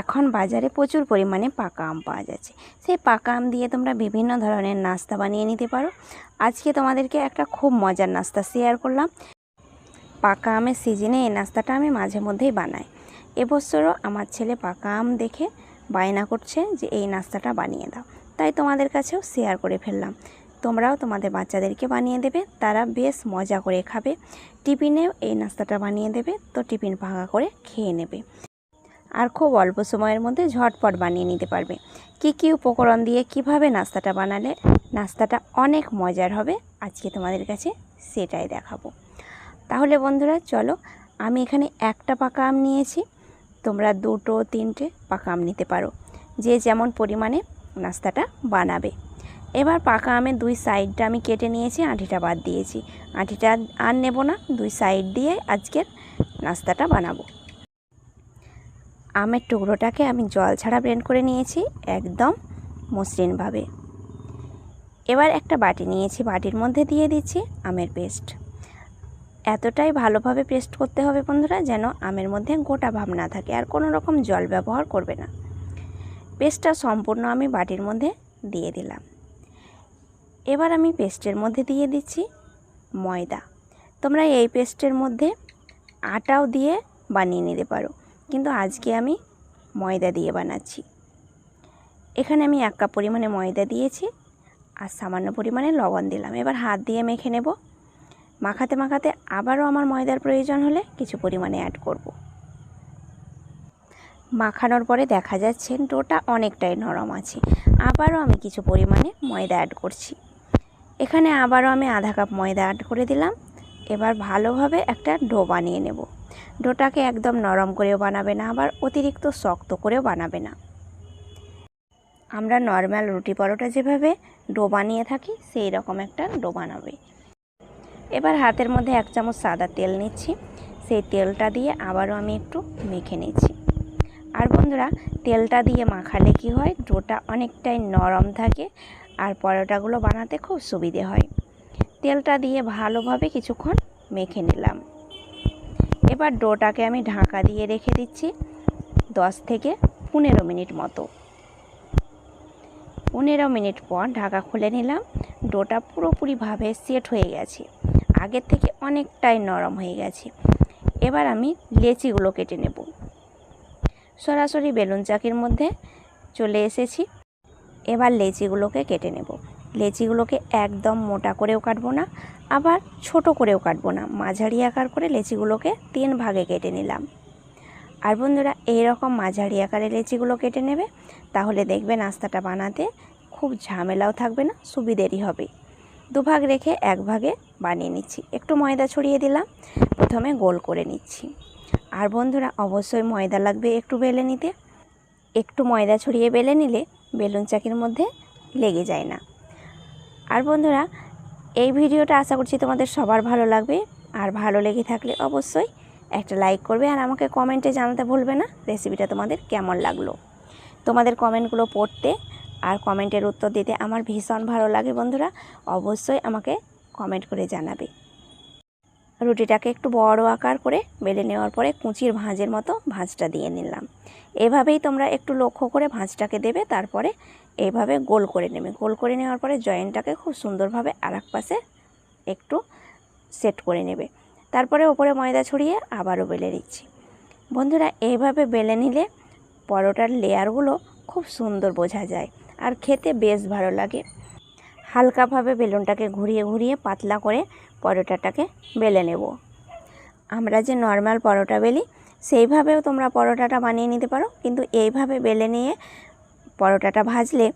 এখন বাজারে প্রচুর পরিমাণে পাকা আম পাওয়া যাচ্ছে। সেই পাকা আম দিয়ে তোমরা বিভিন্ন ধরনের নাস্তা বানিয়ে নিতে পারো। আজকে তোমাদেরকে একটা খুব মজার নাস্তা শেয়ার করলাম। পাকা আমের সিজনে এই নাস্তাটা আমি মাঝে মধ্যেই বানাই। এবছরও আমার ছেলে পাকা আম দেখে বায়না করছে যে এই নাস্তাটা বানিয়ে দাও। তাই তোমাদের কাছেও শেয়ার করে ফেললাম। তোমরাও তোমাদের বাচ্চাদেরকে বানিয়ে দেবে, তারা বেশ মজা করে খাবে। টিফিনেও এই নাস্তাটা বানিয়ে দেবে, তো টিফিন ভাঙা করে খেয়ে নেবে। আর খুব অল্প সময়ের মধ্যে ঝটপট বানিয়ে নিতে পারবে। কি কি উপকরণ দিয়ে কীভাবে নাস্তাটা বানালে নাস্তাটা অনেক মজার হবে, আজকে তোমাদের কাছে সেটাই দেখাবো। তাহলে বন্ধুরা, চলো আমি এখানে একটা পাকা আম নিয়েছি। তোমরা দুটো, তিনটে পাকা আম নিতে পারো। যে যেমন পরিমাণে নাস্তাটা বানাবে। এবার পাকা আমের দুই সাইডটা আমি কেটে নিয়েছি, আঁটিটা বাদ দিয়েছি। আঁটিটা আর নেব না, দুই সাইড দিয়ে আজকের নাস্তাটা বানাবো। আমের টুকরোটাকে আমি জল ছাড়া ব্লেন্ড করে নিয়েছি একদম মসৃণভাবে। এবার একটা বাটি নিয়েছি, বাটির মধ্যে দিয়ে দিচ্ছি আমের পেস্ট। এতটাই ভালোভাবে পেস্ট করতে হবে বন্ধুরা, যেন আমের মধ্যে গোটা ভাব না থাকে, আর কোনো রকম জল ব্যবহার করবে না। পেস্টটা সম্পূর্ণ আমি বাটির মধ্যে দিয়ে দিলাম। এবার আমি পেস্টের মধ্যে দিয়ে দিচ্ছি ময়দা। তোমরা এই পেস্টের মধ্যে আটাও দিয়ে বানিয়ে নিতে পারো। কিন্তু আজকে আমি ময়দা দিয়ে বানাচ্ছি। এখানে আমি এক কাপ পরিমাণে ময়দা দিয়েছি আর সামান্য পরিমাণে লবণ দিলাম। এবার হাত দিয়ে মেখে নেব। মাখাতে মাখাতে আবারও আমার ময়দার প্রয়োজন হলে কিছু পরিমাণে অ্যাড করব। মাখানোর পরে দেখা যাচ্ছে ডোটা অনেকটাই নরম আছে। আবারও আমি কিছু পরিমাণে ময়দা অ্যাড করছি। এখানে আবারও আমি আধা কাপ ময়দা অ্যাড করে দিলাম। এবার ভালোভাবে একটা ডো বানিয়ে নেব। ডোটাকে একদম নরম করেও বানাবে না, আবার অতিরিক্ত শক্ত করেও বানাবে না। আমরা নর্মাল রুটি পরোটা যেভাবে ডো বানিয়ে থাকি, সেই রকম একটা ডো বানাবে। এবার হাতের মধ্যে এক চামচ সাদা তেল নিচ্ছি। সেই তেলটা দিয়ে আবারও আমি একটু মেখে নিচ্ছি। আর বন্ধুরা, তেলটা দিয়ে মাখালে কি হয়, ডোটা অনেকটাই নরম থাকে আর পরোটাগুলো বানাতে খুব সুবিধে হয়। তেলটা দিয়ে ভালোভাবে কিছুক্ষণ মেখে নিলাম। এবার ডোটাকে আমি ঢাকা দিয়ে রেখে দিচ্ছি দশ থেকে পনেরো মিনিট মতো। পনেরো মিনিট পর ঢাকা খুলে নিলাম, ডোটা পুরোপুরিভাবে সেট হয়ে গেছে। আগের থেকে অনেকটাই নরম হয়ে গেছে। এবার আমি লেচিগুলো কেটে নেব। সরাসরি বেলুন চাকির মধ্যে চলে এসেছি। এবার লেচিগুলোকে কেটে নেব। লেচিগুলোকে একদম মোটা করেও কাটবো না, আবার ছোট করেও কাটবো না। মাঝারি আকার করে লেচিগুলোকে তিন ভাগে কেটে নিলাম। আর বন্ধুরা, এইরকম মাঝারি আকারে লেচিগুলো কেটে নেবে, তাহলে দেখবে নাস্তাটা বানাতে খুব ঝামেলাও থাকবে না, সুবিধেরই হবে। দুভাগ রেখে এক ভাগে বানিয়ে নিচ্ছি। একটু ময়দা ছড়িয়ে দিলাম, প্রথমে গোল করে নিচ্ছি। আর বন্ধুরা, অবশ্যই ময়দা লাগবে একটু বেলে নিতে। একটু ময়দা ছড়িয়ে বেলে নিলে বেলুন চাকির মধ্যে লেগে যায় না। আর বন্ধুরা, এই ভিডিওটা আশা করছি তোমাদের সবার ভালো লাগবে। আর ভালো লেগে থাকলে অবশ্যই একটা লাইক করবে আর আমাকে কমেন্টে জানাতে ভুলবে না, রেসিপিটা তোমাদের কেমন লাগল। তোমাদের কমেন্টগুলো পড়তে আর কমেন্টের উত্তর দিতে আমার ভীষণ ভালো লাগে বন্ধুরা, অবশ্যই আমাকে কমেন্ট করে জানাবে। রুটিটাকে একটু বড় আকার করে বেলে নেওয়ার পরে কুচির ভাঁজের মতো ভাঁজটা দিয়ে নিলাম। এভাবেই তোমরা একটু লক্ষ্য করে ভাঁজটাকে দেবে, তারপরে এইভাবে গোল করে নেবে। গোল করে নেওয়ার পরে জয়েন্টটাকে খুব সুন্দরভাবে আর পাশে একটু সেট করে নেবে। তারপরে ওপরে ময়দা ছড়িয়ে আবারও বেলে নিচ্ছি। বন্ধুরা এইভাবে বেলে নিলে পরোটার লেয়ারগুলো খুব সুন্দর বোঝা যায় আর খেতে বেশ ভালো লাগে। হালকাভাবে বেলুনটাকে ঘুরিয়ে ঘুরিয়ে পাতলা করে পরোটাটাকে বেলে নেব। আমরা যে নর্মাল পরোটা বেলি, সেইভাবেও তোমরা পরোটাটা বানিয়ে নিতে পারো, কিন্তু এইভাবে বেলে নিয়ে পরোটাটা ভাজলে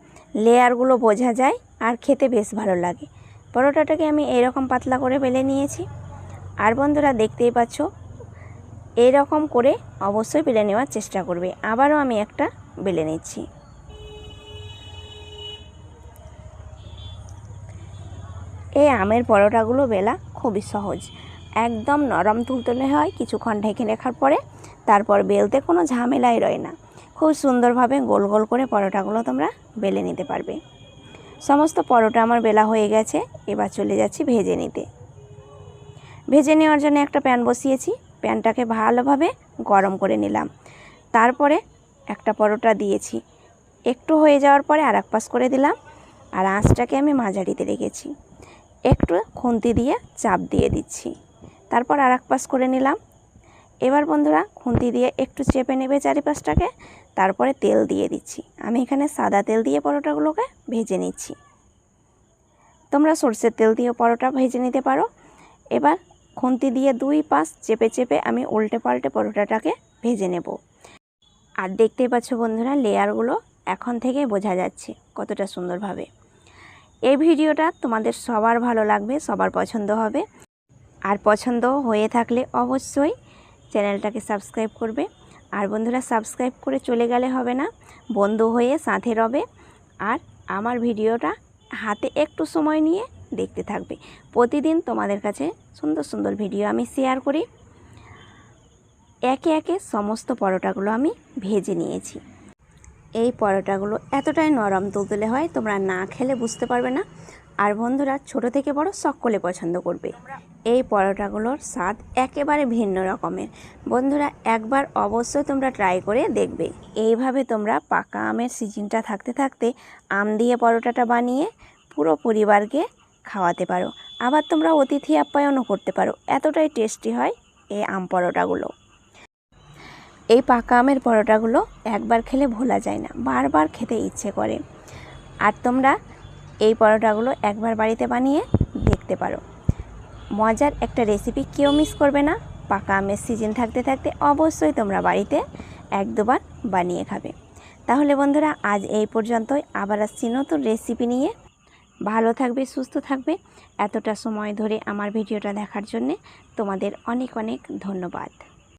লেয়ারগুলো বোঝা যায় আর খেতে বেশ ভালো লাগে। পরোটাটাকে আমি এইরকম পাতলা করে বেলে নিয়েছি। আর বন্ধুরা দেখতেই পাচ্ছ এইরকম করে অবশ্যই বেলে নেওয়ার চেষ্টা করবে। আবারও আমি একটা বেলে নিচ্ছি। এই আমের পরোটাগুলো বেলা খুবই সহজ। একদম নরম তুলতুলে হয়, কিছুক্ষণ ঢেকে রাখার পরে তারপর বেলতে কোনো ঝামেলাই রয় না। খুব সুন্দরভাবে গোল গোল করে পরোটাগুলো তোমরা বেলে নিতে পারবে। সমস্ত পরোটা আমার বেলা হয়ে গেছে, এবার চলে যাচ্ছি ভেজে নিতে। ভেজে নেওয়ার জন্য একটা প্যান বসিয়েছি। প্যানটাকে ভালোভাবে গরম করে নিলাম। তারপরে একটা পরোটা দিয়েছি। একটু হয়ে যাওয়ার পরে আর এক পাশ করে দিলাম। আর আঁচটাকে আমি মাঝারিতে রেখেছি। একটু খুন্তি দিয়ে চাপ দিয়ে দিচ্ছি। তারপর আর পাশ করে নিলাম। এবার বন্ধুরা খুন্তি দিয়ে একটু চেপে নেবে চারিপাশটাকে, তারপরে তেল দিয়ে দিচ্ছি। আমি এখানে সাদা তেল দিয়ে পরোটাগুলোকে ভেজে নিচ্ছি। তোমরা সর্ষের তেল দিয়ে পরোটা ভেজে নিতে পারো। এবার খুন্তি দিয়ে দুই পাশ চেপে চেপে আমি উল্টে পাল্টে পরোটাটাকে ভেজে নেব। আর দেখতেই পাচ্ছ বন্ধুরা লেয়ারগুলো এখন থেকে বোঝা যাচ্ছে কতটা সুন্দরভাবে। এই ভিডিওটা তোমাদের সবার ভালো লাগবে, সবার পছন্দ হবে। আর পছন্দ হয়ে থাকলে অবশ্যই চ্যানেলটাকে সাবস্ক্রাইব করবে। আর বন্ধুরা, সাবস্ক্রাইব করে চলে গেলে হবে না, বন্ধু হয়ে সাথে রবে। আর আমার ভিডিওটা হাতে একটু সময় নিয়ে দেখতে থাকবে। প্রতিদিন তোমাদের কাছে সুন্দর সুন্দর ভিডিও আমি শেয়ার করি। একে একে সমস্ত পরোটাগুলো আমি ভেজে নিয়েছি। এই পরোটাগুলো এতটাই নরম তুলতুলে হয়, তোমরা না খেলে বুঝতে পারবে না। আর বন্ধুরা, ছোট থেকে বড় সকলে পছন্দ করবে। এই পরোটাগুলোর স্বাদ একেবারে ভিন্ন রকমের। বন্ধুরা, একবার অবশ্যই তোমরা ট্রাই করে দেখবে। এইভাবে তোমরা পাকা আমের সিজনটা থাকতে থাকতে আম দিয়ে পরোটাটা বানিয়ে পুরো পরিবারকে খাওয়াতে পারো। আবার তোমরা অতিথি আপ্যায়নও করতে পারো। এতটাই টেস্টি হয় এই আম পরোটাগুলো। এই পাকা আমের পরোটাগুলো একবার খেলে ভোলা যায় না, বারবার খেতে ইচ্ছে করে। আর তোমরা এই পরোটাগুলো একবার বাড়িতে বানিয়ে দেখতে পারো। মজার একটা রেসিপি কেউ মিস করবে না। পাকা আমের সিজন থাকতে থাকতে অবশ্যই তোমরা বাড়িতে এক দুবার বানিয়ে খাবে। তাহলে বন্ধুরা, আজ এই পর্যন্তই। আবার আসছি নতুন রেসিপি নিয়ে। ভালো থাকবে, সুস্থ থাকবে। এতটা সময় ধরে আমার ভিডিওটা দেখার জন্যে তোমাদের অনেক অনেক ধন্যবাদ।